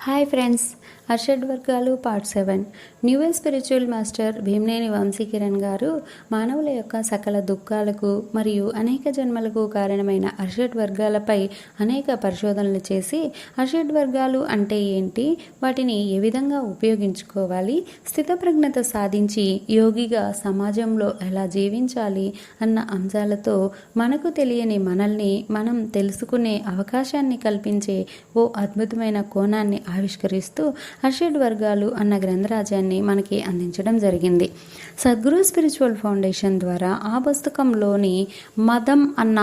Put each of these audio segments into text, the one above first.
Hi friends అర్షడ్ వర్గాలు part seven new spiritual master Bhimaneni Vamsikiran గారు మానవుల యొక్క సకల దుఃఖాలకు మరియు అనేక జన్మలకు కారణమైన అర్షడ్ వర్గాలపై అనేక పరిశోధనలు చేసి అర్షడ్ వర్గాలు అంటే ఏంటి? వాటిని ఏ విధంగా ఉపయోగించుకోవాలి? స్థితప్రజ్ఞత సాధించి యోగిగా సమాజంలో ఎలా జీవించాలి అన్న అంశాలతో మనకు తెలియని మనల్ని మనం తెలుసుకునే అవకాశాన్ని కల్పించే ఓ అద్భుతమైన కోణాన్ని ఆవిష్కరిస్తూ అషేడ్ వర్గాలు అన్న గ్రంథరాజ్యాన్ని మనకి అందించడం జరిగింది. సద్గురు స్పిరిచువల్ ఫౌండేషన్ ద్వారా ఆ పుస్తకంలోని మదం అన్న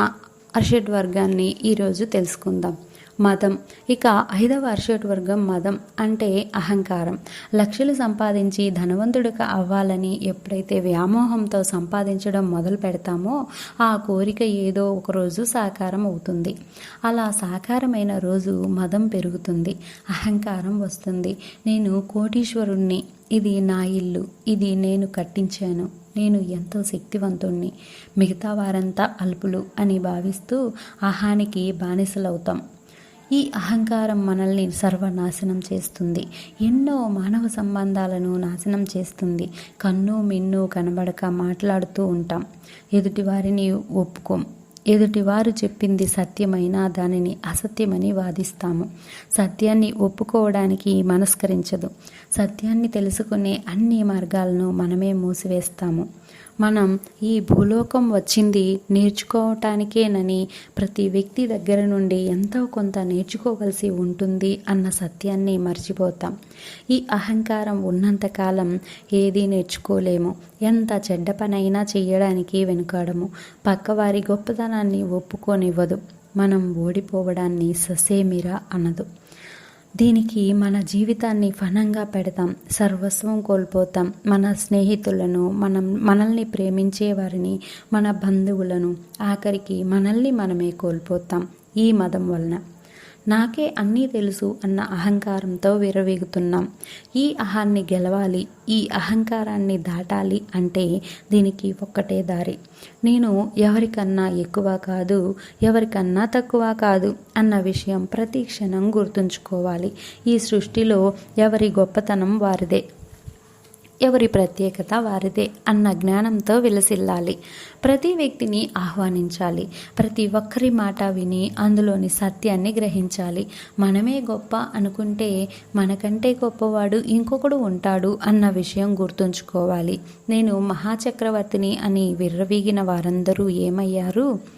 అర్షడ్ వర్గాన్ని ఈరోజు తెలుసుకుందాం. మతం ఇక ఐదవ అర్షడ్ వర్గం మదం అంటే అహంకారం. లక్షలు సంపాదించి ధనవంతుడిగా అవ్వాలని ఎప్పుడైతే వ్యామోహంతో సంపాదించడం మొదలు పెడతామో ఆ కోరిక ఏదో ఒకరోజు సాకారం అవుతుంది. అలా సాకారమైన రోజు మదం పెరుగుతుంది. అహంకారం వస్తుంది. నేను కోటీశ్వరుణ్ణి. ఇది నా ఇల్లు. ఇది నేను కట్టించాను. నేను ఎంతో శక్తివంతుణ్ణి. మిగతా వారంతా అల్పులు అని భావిస్తూ అహానికి బానిసలవుతాం. ఈ అహంకారం మనల్ని సర్వనాశనం చేస్తుంది. ఎన్నో మానవ సంబంధాలను నాశనం చేస్తుంది. కన్ను మిన్ను కనబడక మాట్లాడుతూ ఉంటాం. ఎదుటివారిని ఒప్పుకోం. ఎదుటివారు చెప్పింది సత్యమైనా దానిని అసత్యమని వాదిస్తాము. సత్యాన్ని ఒప్పుకోవడానికి మనస్కరించదు. సత్యాన్ని తెలుసుకునే అన్ని మార్గాలను మనమే మూసివేస్తాము. మనం ఈ భూలోకం వచ్చింది నేర్చుకోవటానికేనని ప్రతి వ్యక్తి దగ్గర నుండి ఎంతో కొంత నేర్చుకోవలసి ఉంటుంది అన్న సత్యాన్ని మర్చిపోతాం. ఈ అహంకారం ఉన్నంతకాలం ఏది నేర్చుకోలేము. ఎంత చెడ్డ పనైనా చేయడానికి వెనుకాడము. పక్కవారి గొప్పతనాన్ని ఒప్పుకోనివ్వదు. మనం ఓడిపోవడాన్ని ససేమిరా అనదు. దీనికి మన జీవితాన్ని ఫనంగా పెడతాం సర్వస్వం కోల్పోతాం. మన స్నేహితులను మనం మనల్ని ప్రేమించే వారిని మన బంధువులను ఆఖరికి మనల్ని మనమే కోల్పోతాం. ఈ మదం వలన. నాకే అన్నీ తెలుసు అన్న అహంకారంతో విరవేగుతున్నాం ఈ అహాన్ని గెలవాలి ఈ అహంకారాన్ని దాటాలి అంటే దీనికి ఒక్కటే దారి. నేను ఎవరికన్నా ఎక్కువ కాదు ఎవరికన్నా తక్కువ కాదు అన్న విషయం ప్రతి క్షణం గుర్తుంచుకోవాలి. ఈ సృష్టిలో ఎవరి గొప్పతనం వారిదే. ఎవరి ప్రత్యేకత వారిదే అన్న జ్ఞానంతో విలసిల్లాలి. ప్రతి వ్యక్తిని ఆహ్వానించాలి. ప్రతి ఒక్కరి మాట విని అందులోని సత్యాన్ని గ్రహించాలి. మనమే గొప్ప అనుకుంటే మనకంటే గొప్పవాడు ఇంకొకడు ఉంటాడు అన్న విషయం గుర్తుంచుకోవాలి. నేను మహాచక్రవర్తిని అని విర్రవీగిన వారందరూ ఏమయ్యారు?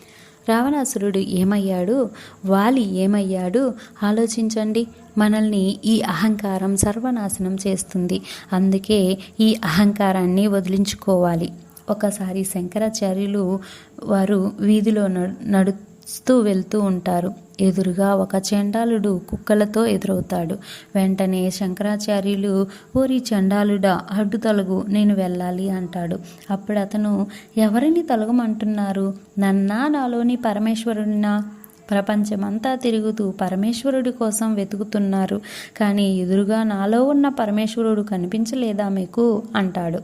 రావణాసురుడు ఏమయ్యాడు? వాలి ఏమయ్యాడు? ఆలోచించండి. మనల్ని ఈ అహంకారం సర్వనాశనం చేస్తుంది. అందుకే ఈ అహంకారాన్ని వదిలించుకోవాలి. ఒకసారి శంకరాచార్యులు వారు వీధిలో నడుస్తూ వెళ్తూ ఉంటారు. ఎదురుగా ఒక చండాలుడు కుక్కలతో ఎదురవుతాడు. వెంటనే శంకరాచార్యులు ఓరి చండాలుడా అడ్డు తొలగు నేను వెళ్ళాలి అంటాడు. అప్పుడు అతను ఎవరిని తొలగమంటున్నారు? నన్నా నాలోని పరమేశ్వరుడినా? ప్రపంచమంతా తిరుగుతూ పరమేశ్వరుడి కోసం వెతుకుతున్నారు. కానీ ఎదురుగా నాలో ఉన్న పరమేశ్వరుడు కనిపించలేదా మీకు? అంటాడు.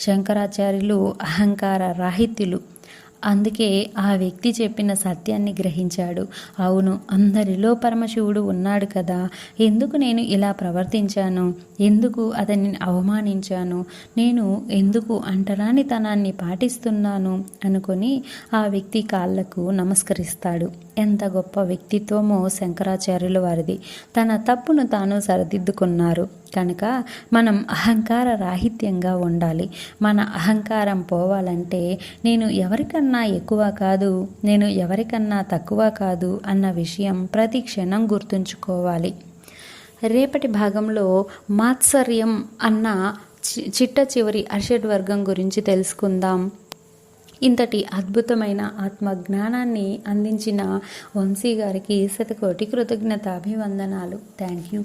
శంకరాచార్యులు అహంకార రాహిత్యులు. అందుకే ఆ వ్యక్తి చెప్పిన సత్యాన్ని గ్రహించాడు. అవును అందరిలో పరమశివుడు ఉన్నాడు కదా. ఎందుకు నేను ఇలా ప్రవర్తించాను? ఎందుకు అతన్ని అవమానించాను? నేను ఎందుకు అంటరానితనాన్ని పాటిస్తున్నాను? అనుకొని ఆ వ్యక్తి కాళ్ళకు నమస్కరిస్తాడు. ఎంత గొప్ప వ్యక్తిత్వమో శంకరాచార్యుల వారిది. తన తప్పును తాను సరిదిద్దుకున్నారు. కనుక మనం అహంకార రాహిత్యంగా ఉండాలి. మన అహంకారం పోవాలంటే నేను ఎవరికన్నా ఎక్కువ కాదు నేను ఎవరికన్నా తక్కువ కాదు అన్న విషయం ప్రతి క్షణం గుర్తుంచుకోవాలి. రేపటి భాగంలో మాత్సర్యం అన్న చిట్ట చివరి అర్షడ్ వర్గం గురించి తెలుసుకుందాం. ఇంతటి అద్భుతమైన ఆత్మ జ్ఞానాన్ని అందించిన వంశీ గారికి శతకోటి కృతజ్ఞత అభివందనాలు థ్యాంక్ యూ.